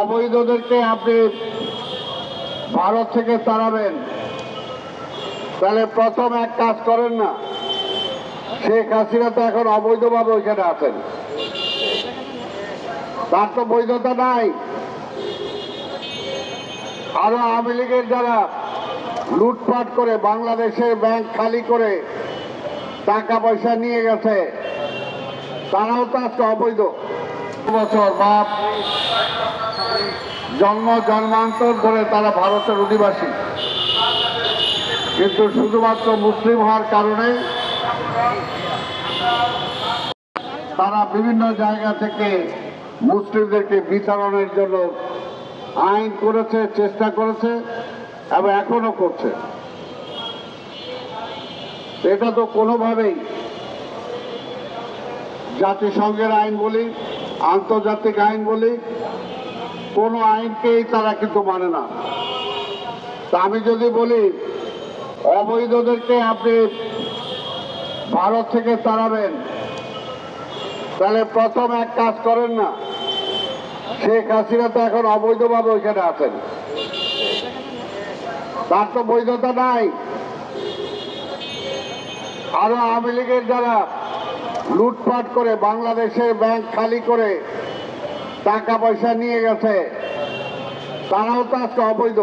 অবৈধদেরকে আপনি ভারত থেকে তাড়াবেন তাহলে প্রথম এক কাজ করেন না। শেখ হাসিনা তো এখন অবৈধভাবে ওইখানে আছেন। তার তো বৈধতা নাই। আরও আওয়ামী লীগের যারা লুটপাট করে বাংলাদেশের ব্যাংক খালি করে টাকা পয়সা নিয়ে গেছে, তারাও তো আজকে অবৈধ। বছর বা জন্ম, জন্মান্তর ধরে তারা ভারতের অধিবাসী। কিন্তু শুধুমাত্র মুসলিম হওয়ার কারণে তারা বিভিন্ন জায়গা থেকে মুসলিমদেরকে বিতরণের জন্য আইন করেছে, চেষ্টা করেছে এবং এখনও করছে। এটা তো কোনোভাবেই জাতিসংঘের আইন বলি, আন্তর্জাতিক আইন বলি কোনো আইনকেই তারা কিন্তু মানে না। আমি যদি বলি, অবৈধদেরকে আপনি ভারত থেকে তাড়াবেন, তাহলে প্রথম এক কাজ করেন না। শেখ হাসিনা তো এখন অবৈধভাবে ওইখানে আছেন। তার তো বৈধতা নাই। আরও আওয়ামী লীগের যারা লুটপাট করে, বাংলাদেশের ব্যাংক খালি করে টাকা পয়সা নিয়ে গেছে। তারাও তো আজকে অবৈধ।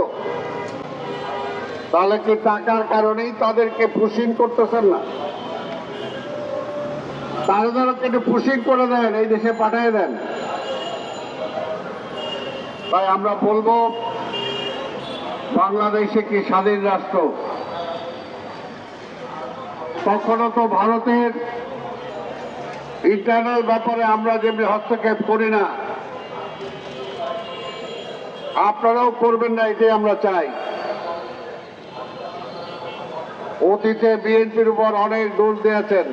তাহলে কি টাকার কারণেই তাদেরকে পুশিং করতেছেন না? তারা যেন একটু পুশিং করে দেন, এই দেশে পাঠিয়ে দেন। তাই আমরা বলব, বাংলাদেশে কি স্বাধীন রাষ্ট্র? কখনো তো ভারতের ইন্টারনাল ব্যাপারে আমরা যেমনি হস্তক্ষেপ করি না আপনারাও করবেন না, এটাই আমরা চাই। অতীতে বিএনপির উপর অনেক দোষ দিয়েছেন।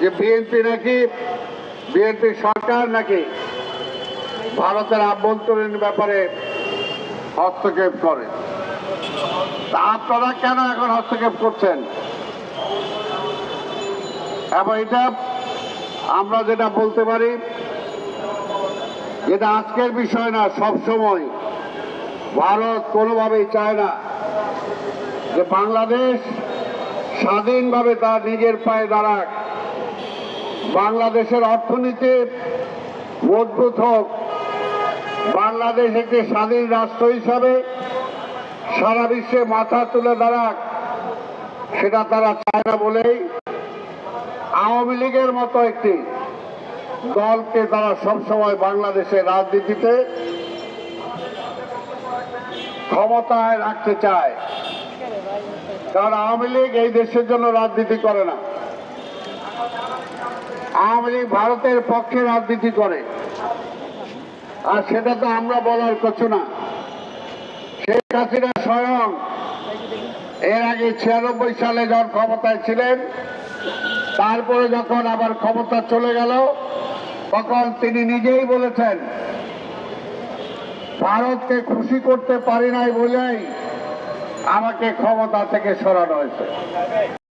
যে বিএনপি নাকি বিএনপি সরকার নাকি ভারতের আভ্যন্তরীণ ব্যাপারে হস্তক্ষেপ করে। তা আপনারা কেন এখন হস্তক্ষেপ করছেন? এবং এটা আমরা যেটা বলতে পারি যেটা আজকের বিষয় না, সব সময়। ভারত কোনোভাবেই চায় না যে বাংলাদেশ স্বাধীনভাবে তার নিজের পায়ে দাঁড়াক। বাংলাদেশের অর্থনীতি মজবুত হোক। বাংলাদেশ একটি স্বাধীন রাষ্ট্র হিসাবে সারা বিশ্বে মাথা তুলে দাঁড়াক, সেটা তারা চায় না বলেই আওয়ামী লীগের মতো একটি দলকে তারা সবসময় বাংলাদেশের রাজনীতিতে ক্ষমতায় রাখতে চায় কারণ আওয়ামী লীগ এই দেশের জন্য রাজনীতি করে না। আওয়ামী লীগ ভারতের পক্ষে রাজনীতি করে। আর সেটা তো আমরা বলার কিছু না। শেখ হাসিনা স্বয়ং এর আগে ছিয়ানব্বই সালে যখন ক্ষমতায় ছিলেন, তারপরে যখন আবার ক্ষমতা চলে গেল তখন তিনি নিজেই বলেছেন, ভারতকে খুশি করতে পারি নাই বলেই আমাকে ক্ষমতা থেকে সরানো হয়েছে।